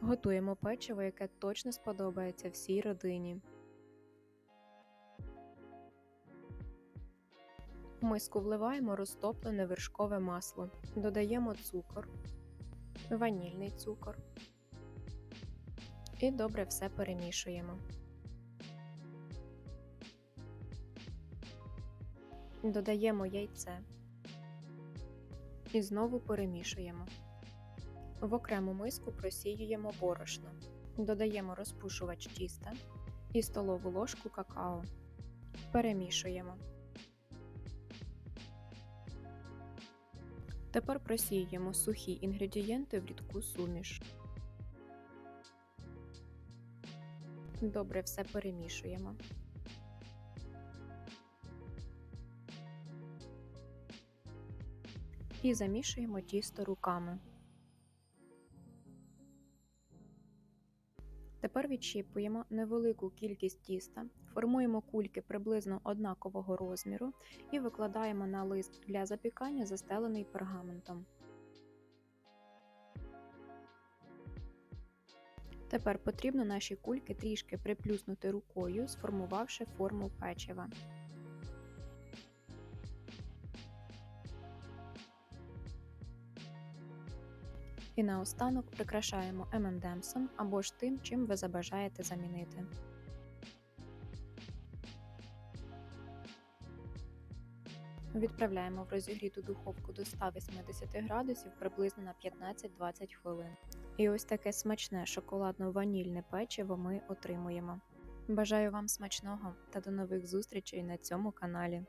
Готуємо печиво, яке точно сподобається всій родині. В миску вливаємо розтоплене вершкове масло, додаємо цукор, ванільний цукор і добре все перемішуємо. Додаємо яйце і знову перемішуємо. В окрему миску просіюємо борошно, додаємо розпушувач тіста і столову ложку какао. Перемішуємо. Тепер просіюємо сухі інгредієнти в рідку суміш. Добре все перемішуємо. І замішуємо тісто руками. Тепер відщіпуємо невелику кількість тіста, формуємо кульки приблизно однакового розміру і викладаємо на лист для запікання, застелений пергаментом. Тепер потрібно наші кульки трішки приплюснути рукою, сформувавши форму печива. І наостанок прикрашаємо M&M'сом або ж тим, чим ви забажаєте замінити. Відправляємо в розігріту духовку до 180 градусів приблизно на 15-20 хвилин. І ось таке смачне шоколадно-ванільне печиво ми отримуємо. Бажаю вам смачного та до нових зустрічей на цьому каналі.